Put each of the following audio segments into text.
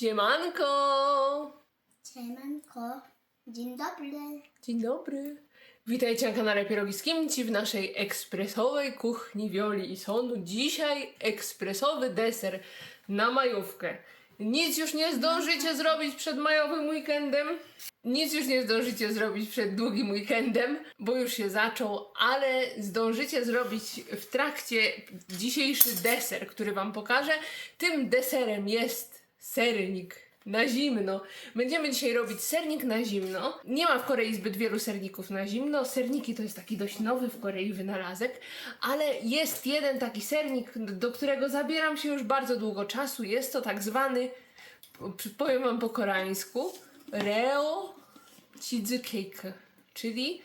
Siemanko! Siemanko. Dzień dobry. Dzień dobry. Witajcie na kanale Pierogi z Kimci w naszej ekspresowej kuchni Wioli i Sonu. Dzisiaj ekspresowy deser na majówkę. Nic już nie zdążycie zrobić przed majowym weekendem. Nic już nie zdążycie zrobić przed długim weekendem, bo już się zaczął, ale zdążycie zrobić w trakcie dzisiejszy deser, który Wam pokażę. Tym deserem jest sernik na zimno. Będziemy dzisiaj robić sernik na zimno. Nie ma w Korei zbyt wielu serników na zimno. Serniki to jest taki dość nowy w Korei wynalazek, ale jest jeden taki sernik, do którego zabieram się już bardzo długo czasu. Jest to tak zwany, powiem wam po koreańsku, reo cheesecake, czyli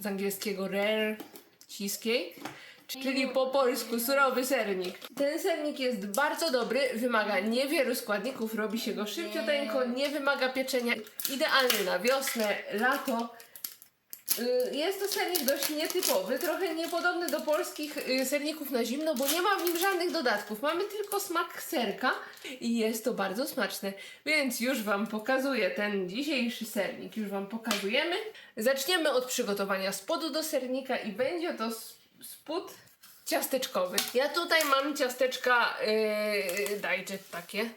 z angielskiego rare cheesecake, czyli po polsku surowy sernik. Ten sernik jest bardzo dobry, wymaga niewielu składników, robi się go szybciuteńko, nie wymaga pieczenia. Idealny na wiosnę, lato. Y, Jest to sernik dość nietypowy, trochę niepodobny do polskich y, serników na zimno, bo nie ma w nim żadnych dodatków. Mamy tylko smak serka i jest to bardzo smaczne. Więc już Wam pokazuję ten dzisiejszy sernik. Już Wam pokazujemy. Zaczniemy od przygotowania spodu do sernika i będzie to s- spód ciasteczkowy. Ja tutaj mam ciasteczka yy, dajcie takie.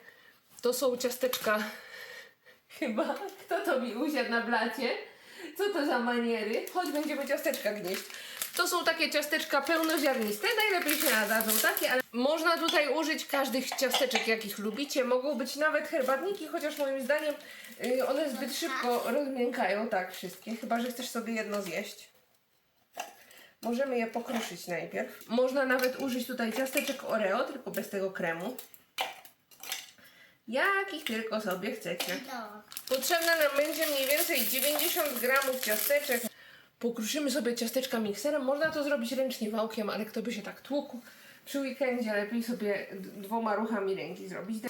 To są ciasteczka Chyba kto to mi usiadł na blacie? Co to za maniery? Choć będziemy ciasteczka gnieść. To są takie ciasteczka pełnoziarniste, najlepiej się nadadzą takie, ale można tutaj użyć każdych ciasteczek, jakich lubicie. Mogą być nawet herbatniki, chociaż moim zdaniem y, one zbyt szybko rozmiękają. Tak, wszystkie, chyba że chcesz sobie jedno zjeść. Możemy je pokruszyć najpierw. Można nawet użyć tutaj ciasteczek Oreo, tylko bez tego kremu. Jakich tylko sobie chcecie. Potrzebne nam będzie mniej więcej 90 gramów ciasteczek. Pokruszymy sobie ciasteczka mikserem. Można to zrobić ręcznie wałkiem, ale kto by się tak tłukł przy weekendzie, lepiej sobie dwoma ruchami ręki zrobić.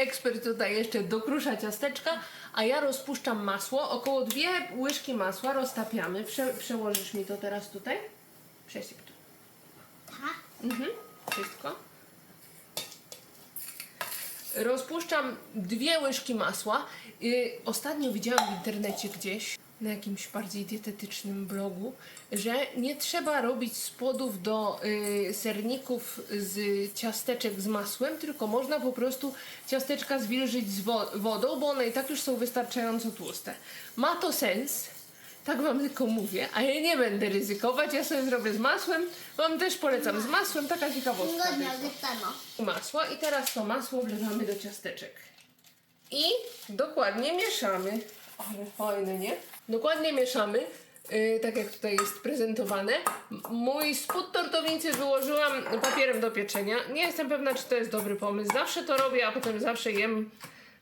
Ekspert tutaj jeszcze dokrusza ciasteczka, a ja rozpuszczam masło. Około dwie łyżki masła roztapiamy. Prze przełożysz mi to teraz tutaj? Przesyp tu. Mhm, wszystko. Rozpuszczam dwie łyżki masła. Yy, ostatnio widziałam w internecie gdzieś, na jakimś bardziej dietetycznym blogu, że nie trzeba robić spodów do yy, serników z ciasteczek z masłem, tylko można po prostu ciasteczka zwilżyć z wo- wodą, bo one i tak już są wystarczająco tłuste. Ma to sens, tak wam tylko mówię, a ja nie będę ryzykować, ja sobie zrobię z masłem. Wam też polecam z masłem, taka ciekawostka. Masło i teraz to masło wlewamy do ciasteczek. I dokładnie mieszamy. Ale fajne, nie? Dokładnie mieszamy, yy, tak jak tutaj jest prezentowane. Mój spód tortownicy wyłożyłam papierem do pieczenia. Nie jestem pewna, czy to jest dobry pomysł. Zawsze to robię, a potem zawsze jem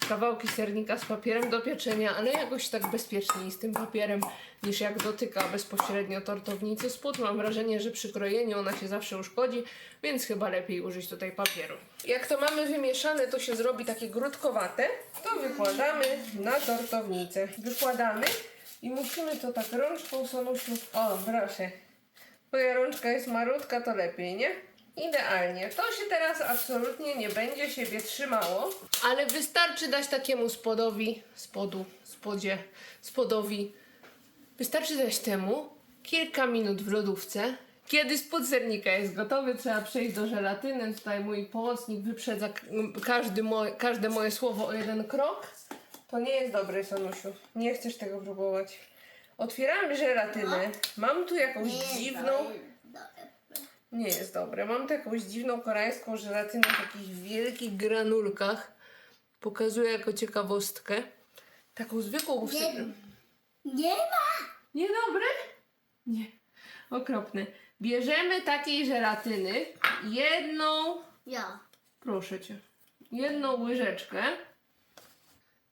kawałki sernika z papierem do pieczenia, ale jakoś tak bezpieczniej z tym papierem niż jak dotyka bezpośrednio tortownicy spód. Mam wrażenie, że przy krojeniu ona się zawsze uszkodzi, więc chyba lepiej użyć tutaj papieru. Jak to mamy wymieszane, to się zrobi takie grudkowate, to wykładamy na tortownicę. Wykładamy i musimy to tak rączką sonusiu... O, proszę. Twoja rączka jest marutka, to lepiej, nie? Idealnie. To się teraz absolutnie nie będzie siebie trzymało, ale wystarczy dać takiemu spodowi, spodu, spodzie, spodowi, wystarczy dać temu kilka minut w lodówce. Kiedy spód sernika jest gotowy, trzeba przejść do żelatyny. Tutaj mój pomocnik wyprzedza każdy moje, każde moje słowo o jeden krok. To nie jest dobre, Sonusiu. Nie chcesz tego próbować. Otwieramy żelatynę. Mam tu jakąś Nie, dziwną... Nie jest dobre. Mam tu jakąś dziwną koreańską żelatynę w jakichś wielkich granulkach. Pokazuję jako ciekawostkę. Taką zwykłą... Nie, nie ma. Niedobre? Nie. Okropne. Bierzemy takiej żelatyny jedną, Ja. proszę cię, jedną łyżeczkę.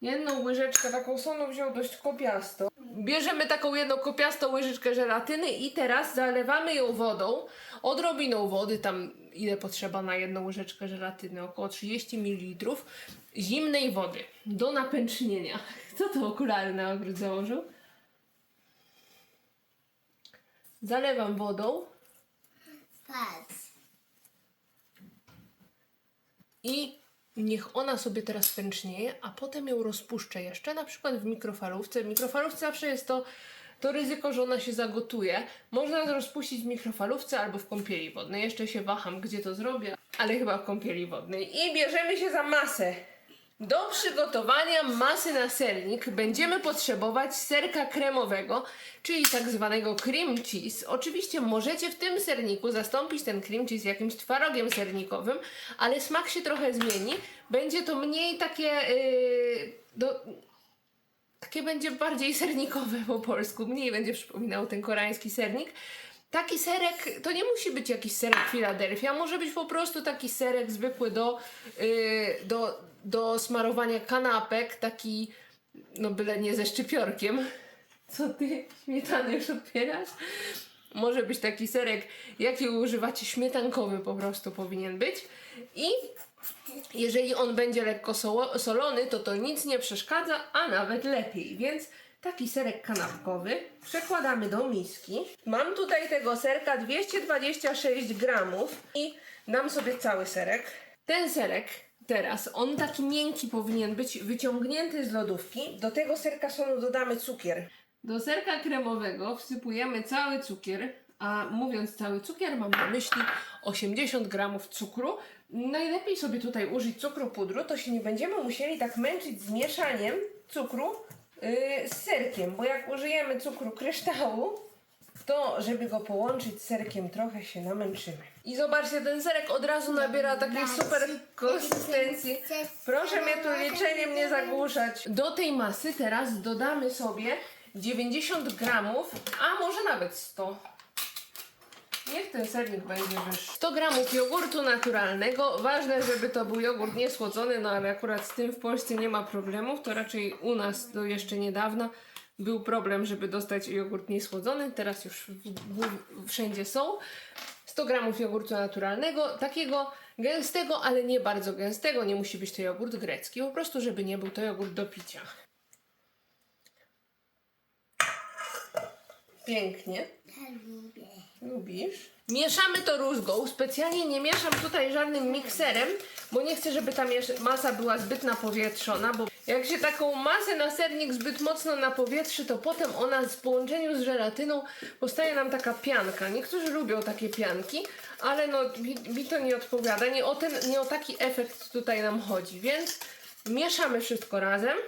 Jedną łyżeczkę, taką soną wziął dość kopiasto. Bierzemy taką jedną kopiastą łyżeczkę żelatyny i teraz zalewamy ją wodą, odrobiną wody, tam ile potrzeba na jedną łyżeczkę żelatyny, około 30 ml zimnej wody do napęcznienia. Kto to okulary na ogród założył? Zalewam wodą Patrz. i niech ona sobie teraz pęcznieje, a potem ją rozpuszczę jeszcze, na przykład w mikrofalówce. W mikrofalówce zawsze jest to, to ryzyko, że ona się zagotuje. Można rozpuścić w mikrofalówce albo w kąpieli wodnej. Jeszcze się waham, gdzie to zrobię, ale chyba w kąpieli wodnej. I bierzemy się za masę. Do przygotowania masy na sernik będziemy potrzebować serka kremowego, czyli tak zwanego cream cheese. Oczywiście możecie w tym serniku zastąpić ten cream cheese jakimś twarogiem sernikowym, ale smak się trochę zmieni. Będzie to mniej takie. Yy, do, takie będzie bardziej sernikowe po polsku, mniej będzie przypominał ten koreański sernik. Taki serek, to nie musi być jakiś serek Philadelphia, może być po prostu taki serek zwykły do, yy, do, do smarowania kanapek, taki, no byle nie ze szczypiorkiem. Co ty, śmietanę już odpierasz? Może być taki serek, jaki używacie, śmietankowy po prostu powinien być. I jeżeli on będzie lekko solony, to to nic nie przeszkadza, a nawet lepiej. Więc taki serek kanapkowy przekładamy do miski. Mam tutaj tego serka 226 gramów i dam sobie cały serek. Ten serek teraz, on taki miękki powinien być, wyciągnięty z lodówki. Do tego serka sonu dodamy cukier. Do serka kremowego wsypujemy cały cukier, a mówiąc cały cukier mam na myśli 80 gramów cukru. Najlepiej sobie tutaj użyć cukru pudru, to się nie będziemy musieli tak męczyć z mieszaniem cukru yy, z serkiem, bo jak użyjemy cukru kryształu, to żeby go połączyć z serkiem trochę się namęczymy. I zobaczcie, ten serek od razu nabiera takiej super konsystencji. Proszę mnie tu liczeniem nie zagłuszać. Do tej masy teraz dodamy sobie 90 gramów, a może nawet 100. Niech ten sernik będzie wyższy. 100 gramów jogurtu naturalnego. Ważne, żeby to był jogurt niesłodzony, no ale akurat z tym w Polsce nie ma problemów. To raczej u nas do jeszcze niedawna był problem, żeby dostać jogurt niesłodzony. Teraz już wszędzie są. 100 gramów jogurtu naturalnego, takiego gęstego, ale nie bardzo gęstego. Nie musi być to jogurt grecki, po prostu, żeby nie był to jogurt do picia. Pięknie. Lubię. Lubisz? Mieszamy to rózgą. Specjalnie nie mieszam tutaj żadnym mikserem, bo nie chcę, żeby ta masa była zbyt napowietrzona, bo jak się taką masę na sernik zbyt mocno napowietrzy, to potem ona w połączeniu z żelatyną powstaje nam taka pianka. Niektórzy lubią takie pianki, ale no mi, to nie odpowiada. Nie o, ten, nie o taki efekt tutaj nam chodzi, więc mieszamy wszystko razem.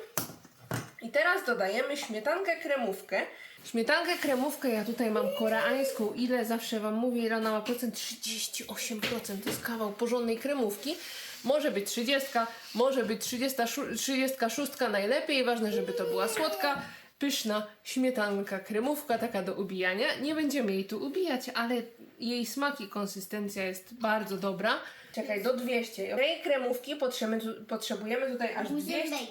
I teraz dodajemy śmietankę kremówkę. Śmietankę kremówkę ja tutaj mam koreańską. Ile zawsze wam mówię, ile ona ma procent? 38%. To jest kawał porządnej kremówki. Może być 30, może być 36, 36 najlepiej. Ważne, żeby to była słodka, pyszna śmietanka kremówka, taka do ubijania. Nie będziemy jej tu ubijać, ale jej smak i konsystencja jest bardzo dobra. Czekaj, do 200. Tej kremówki potrzebujemy, tu- potrzebujemy tutaj aż 200. Muszę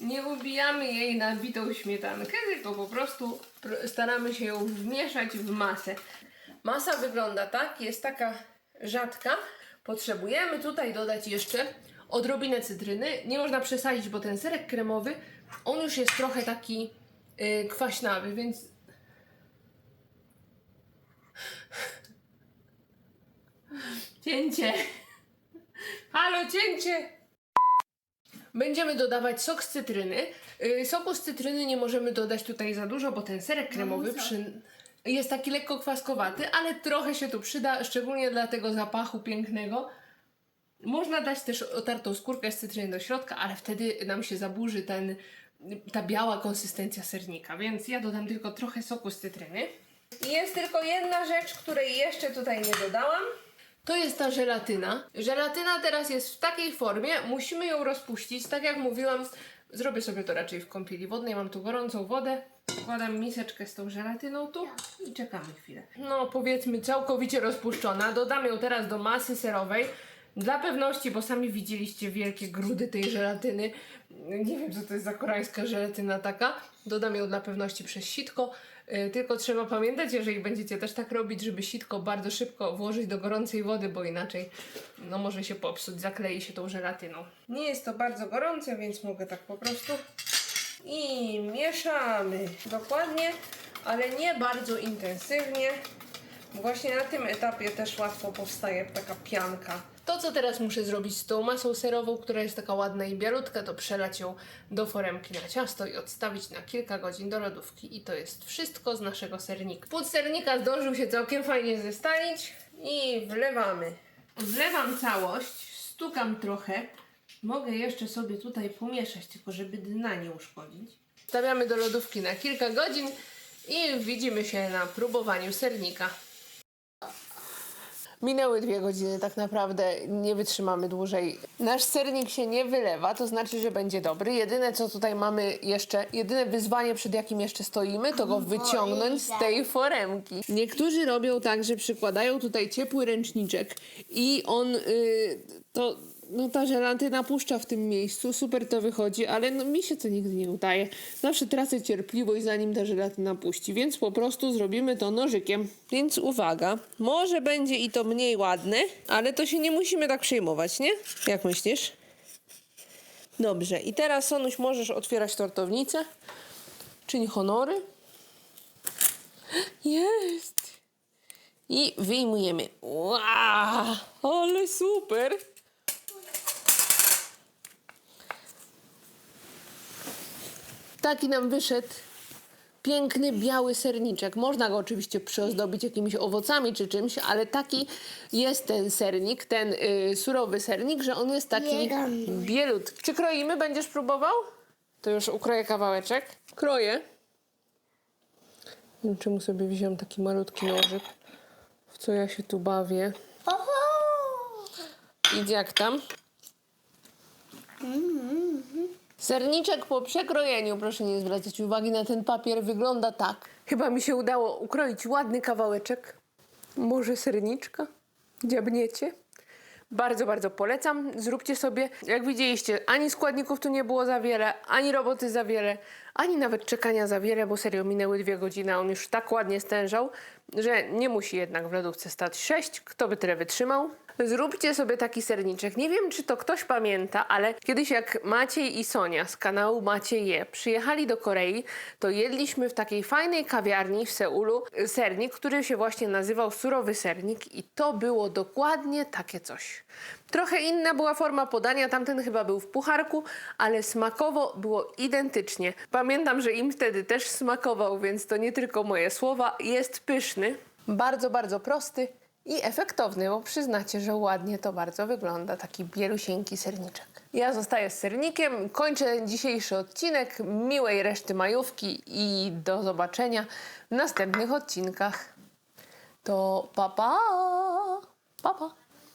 Nie ubijamy jej na bitą śmietankę, tylko po prostu pr- staramy się ją wmieszać w masę. Masa wygląda tak, jest taka rzadka. Potrzebujemy tutaj dodać jeszcze odrobinę cytryny. Nie można przesadzić, bo ten serek kremowy, on już jest trochę taki yy, kwaśnawy, więc... Cięcie! Halo, cięcie! Będziemy dodawać sok z cytryny. Yy, soku z cytryny nie możemy dodać tutaj za dużo, bo ten serek kremowy co? przy... jest taki lekko kwaskowaty, ale trochę się tu przyda, szczególnie dla tego zapachu pięknego. Można dać też otartą skórkę z cytryny do środka, ale wtedy nam się zaburzy ten, ta biała konsystencja sernika, więc ja dodam tylko trochę soku z cytryny. Jest tylko jedna rzecz, której jeszcze tutaj nie dodałam. To jest ta żelatyna. Żelatyna teraz jest w takiej formie, musimy ją rozpuścić. Tak jak mówiłam, zrobię sobie to raczej w kąpieli wodnej. Mam tu gorącą wodę. Wkładam miseczkę z tą żelatyną tu i czekamy chwilę. No, powiedzmy całkowicie rozpuszczona. Dodam ją teraz do masy serowej. Dla pewności, bo sami widzieliście wielkie grudy tej żelatyny. Nie wiem, co to jest za koreańska żelatyna taka. Dodam ją dla pewności przez sitko. Yy, Tylko trzeba pamiętać, jeżeli będziecie też tak robić, żeby sitko bardzo szybko włożyć do gorącej wody, bo inaczej no może się popsuć, zaklei się tą żelatyną. Nie jest to bardzo gorące, więc mogę tak po prostu i mieszamy dokładnie, ale nie bardzo intensywnie, Właśnie na tym etapie też łatwo powstaje taka pianka. To, co teraz muszę zrobić z tą masą serową, która jest taka ładna i bialutka, to przelać ją do foremki na ciasto i odstawić na kilka godzin do lodówki. I to jest wszystko z naszego sernika. Płód sernika zdążył się całkiem fajnie zestalić i wlewamy. Wlewam całość, stukam trochę. Mogę jeszcze sobie tutaj pomieszać, tylko żeby dna nie uszkodzić. Stawiamy do lodówki na kilka godzin i widzimy się na próbowaniu sernika. Minęły dwie godziny, tak naprawdę nie wytrzymamy dłużej. Nasz sernik się nie wylewa, to znaczy, że będzie dobry. Jedyne, co tutaj mamy jeszcze, jedyne wyzwanie, przed jakim jeszcze stoimy, to go wyciągnąć z tej foremki. Niektórzy robią tak, że przykładają tutaj ciepły ręczniczek i on y, to. No ta żelatyna puszcza w tym miejscu, super to wychodzi, ale no, mi się to nigdy nie udaje. Zawsze tracę cierpliwość, zanim ta żelatyna puści, więc po prostu zrobimy to nożykiem. Więc uwaga, może będzie i to mniej ładne, ale to się nie musimy tak przejmować, nie? Jak myślisz? Dobrze, i teraz Sonuś możesz otwierać tortownicę. Czyń honory. Jest! I wyjmujemy. Wow, ale super! Taki nam wyszedł piękny, biały serniczek. Można go oczywiście przyozdobić jakimiś owocami czy czymś, ale taki jest ten sernik, ten y, surowy sernik, że on jest taki bielutki. Czy kroimy? Będziesz próbował? To już ukroję kawałeczek. Kroję. Nie wiem, czemu sobie wziąłem taki malutki nożyk. W co ja się tu bawię. Oho! Idzie jak tam? Serniczek po przekrojeniu, proszę nie zwracać uwagi na ten papier, wygląda tak. Chyba mi się udało ukroić ładny kawałeczek. Może serniczka? Dziabniecie? Bardzo, bardzo polecam. Zróbcie sobie, jak widzieliście, ani składników tu nie było za wiele, ani roboty za wiele, ani nawet czekania za wiele, bo serio minęły dwie godziny, a on już tak ładnie stężał, że nie musi jednak w lodówce stać sześć. Kto by tyle wytrzymał? Zróbcie sobie taki serniczek. Nie wiem, czy to ktoś pamięta, ale kiedyś jak Maciej i Sonia z kanału Maciej Je przyjechali do Korei, to jedliśmy w takiej fajnej kawiarni w Seulu sernik, który się właśnie nazywał surowy sernik i to było dokładnie takie coś. Trochę inna była forma podania, tamten chyba był w pucharku, ale smakowo było identycznie. Pamiętam, że im wtedy też smakował, więc to nie tylko moje słowa. Jest pyszny, bardzo, bardzo prosty i efektowny, bo przyznacie, że ładnie to bardzo wygląda, taki bielusieńki serniczek. Ja zostaję z sernikiem, kończę dzisiejszy odcinek, miłej reszty majówki i do zobaczenia w następnych odcinkach. To pa pa! Pa pa!